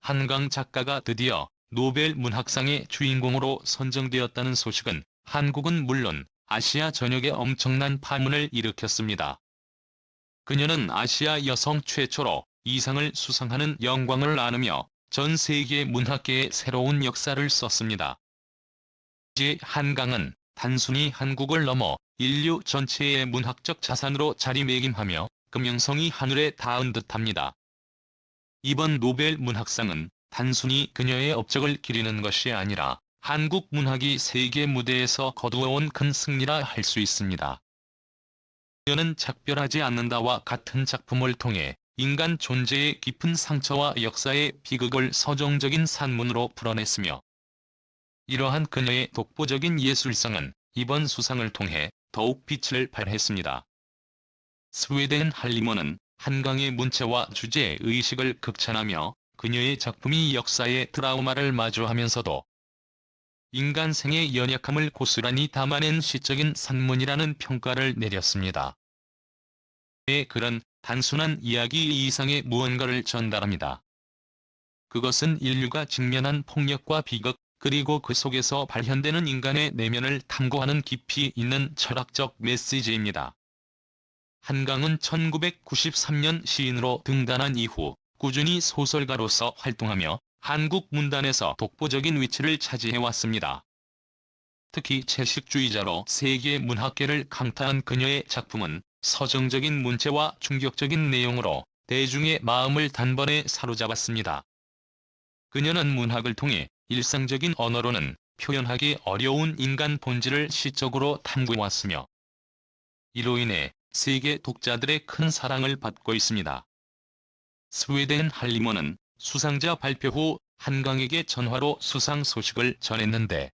한강 작가가 드디어 노벨 문학상의 주인공으로 선정되었다는 소식은 한국은 물론 아시아 전역에 엄청난 파문을 일으켰습니다. 그녀는 아시아 여성 최초로 이 상을 수상하는 영광을 안으며 전 세계 문학계의 새로운 역사를 썼습니다. 이제 한강은 단순히 한국을 넘어 인류 전체의 문학적 자산으로 자리매김하며 그 명성이 하늘에 닿은 듯합니다. 이번 노벨 문학상은 단순히 그녀의 업적을 기리는 것이 아니라 한국 문학이 세계 무대에서 거두어온 큰 승리라 할 수 있습니다. 그녀는 작별하지 않는다와 같은 작품을 통해 인간 존재의 깊은 상처와 역사의 비극을 서정적인 산문으로 풀어냈으며 이러한 그녀의 독보적인 예술성은 이번 수상을 통해 더욱 빛을 발했습니다. 스웨덴 할리먼은 한강의 문체와 주제 의식을 극찬하며 그녀의 작품이 역사의 트라우마를 마주하면서도 인간생의 연약함을 고스란히 담아낸 시적인 산문이라는 평가를 내렸습니다. 그의 글은 단순한 이야기 이상의 무언가를 전달합니다. 그것은 인류가 직면한 폭력과 비극, 그리고 그 속에서 발현되는 인간의 내면을 탐구하는 깊이 있는 철학적 메시지입니다. 한강은 1993년 시인으로 등단한 이후 꾸준히 소설가로서 활동하며 한국 문단에서 독보적인 위치를 차지해왔습니다. 특히 채식주의자로 세계 문학계를 강타한 그녀의 작품은 서정적인 문체와 충격적인 내용으로 대중의 마음을 단번에 사로잡았습니다. 그녀는 문학을 통해 일상적인 언어로는 표현하기 어려운 인간 본질을 시적으로 탐구해왔으며 이로 인해 세계 독자들의 큰 사랑을 받고 있습니다. 스웨덴 할리먼은 수상자 발표 후 한강에게 전화로 수상 소식을 전했는데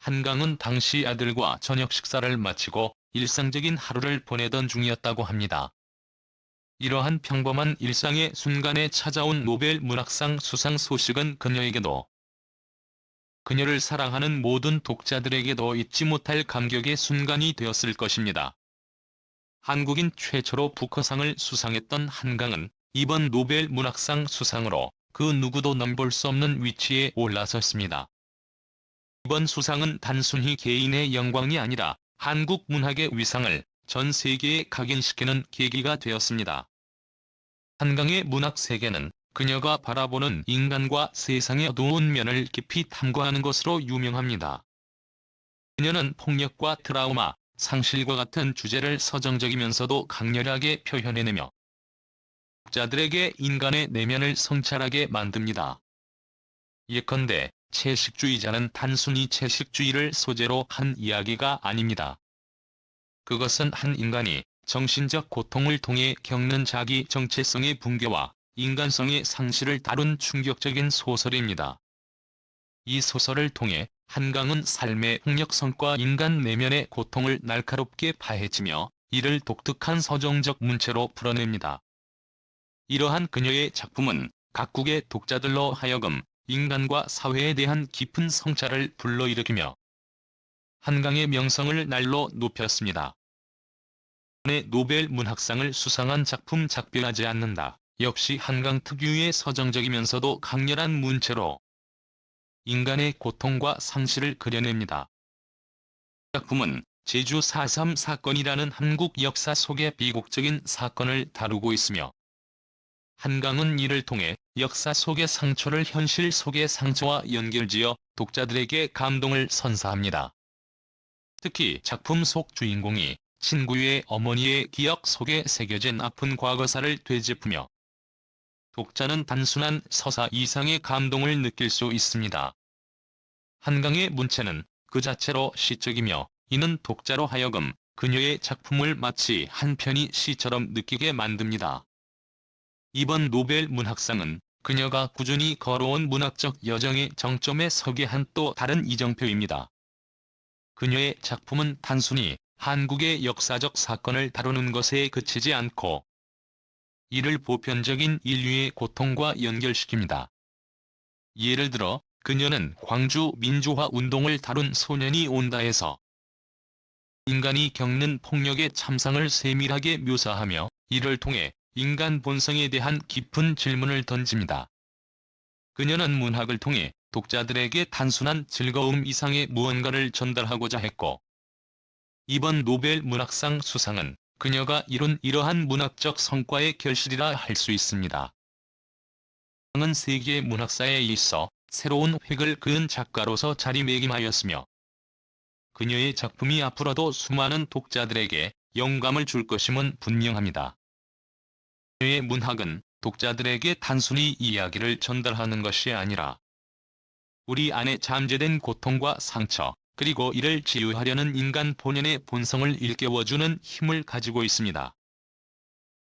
한강은 당시 아들과 저녁 식사를 마치고 일상적인 하루를 보내던 중이었다고 합니다. 이러한 평범한 일상의 순간에 찾아온 노벨 문학상 수상 소식은 그녀에게도 그녀를 사랑하는 모든 독자들에게도 잊지 못할 감격의 순간이 되었을 것입니다. 한국인 최초로 부커상을 수상했던 한강은 이번 노벨 문학상 수상으로 그 누구도 넘볼 수 없는 위치에 올라섰습니다. 이번 수상은 단순히 개인의 영광이 아니라 한국 문학의 위상을 전 세계에 각인시키는 계기가 되었습니다. 한강의 문학 세계는 그녀가 바라보는 인간과 세상의 어두운 면을 깊이 탐구하는 것으로 유명합니다. 그녀는 폭력과 트라우마, 상실과 같은 주제를 서정적이면서도 강렬하게 표현해내며 독자들에게 인간의 내면을 성찰하게 만듭니다. 예컨대 채식주의자는 단순히 채식주의를 소재로 한 이야기가 아닙니다. 그것은 한 인간이 정신적 고통을 통해 겪는 자기 정체성의 붕괴와 인간성의 상실을 다룬 충격적인 소설입니다. 이 소설을 통해 한강은 삶의 폭력성과 인간 내면의 고통을 날카롭게 파헤치며 이를 독특한 서정적 문체로 풀어냅니다. 이러한 그녀의 작품은 각국의 독자들로 하여금 인간과 사회에 대한 깊은 성찰을 불러일으키며 한강의 명성을 날로 높였습니다. 의 노벨 문학상을 수상한 작품 작별하지 않는다. 역시 한강 특유의 서정적이면서도 강렬한 문체로 인간의 고통과 상실을 그려냅니다. 작품은 제주 4.3 사건이라는 한국 역사 속의 비극적인 사건을 다루고 있으며 한강은 이를 통해 역사 속의 상처를 현실 속의 상처와 연결지어 독자들에게 감동을 선사합니다. 특히 작품 속 주인공이 친구의 어머니의 기억 속에 새겨진 아픈 과거사를 되짚으며 독자는 단순한 서사 이상의 감동을 느낄 수 있습니다. 한강의 문체는 그 자체로 시적이며 이는 독자로 하여금 그녀의 작품을 마치 한 편의 시처럼 느끼게 만듭니다. 이번 노벨 문학상은 그녀가 꾸준히 걸어온 문학적 여정의 정점에 서게 한 또 다른 이정표입니다. 그녀의 작품은 단순히 한국의 역사적 사건을 다루는 것에 그치지 않고 이를 보편적인 인류의 고통과 연결시킵니다. 예를 들어 그녀는 광주 민주화 운동을 다룬 소년이 온다에서 인간이 겪는 폭력의 참상을 세밀하게 묘사하며 이를 통해 인간 본성에 대한 깊은 질문을 던집니다. 그녀는 문학을 통해 독자들에게 단순한 즐거움 이상의 무언가를 전달하고자 했고, 이번 노벨 문학상 수상은 그녀가 이룬 이러한 문학적 성과의 결실이라 할 수 있습니다. 은 세계 문학사에 있어 새로운 획을 그은 작가로서 자리매김하였으며, 그녀의 작품이 앞으로도 수많은 독자들에게 영감을 줄 것임은 분명합니다. 그녀의 문학은 독자들에게 단순히 이야기를 전달하는 것이 아니라 우리 안에 잠재된 고통과 상처, 그리고 이를 치유하려는 인간 본연의 본성을 일깨워주는 힘을 가지고 있습니다.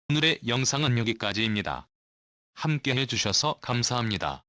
오늘의 영상은 여기까지입니다. 함께 해주셔서 감사합니다.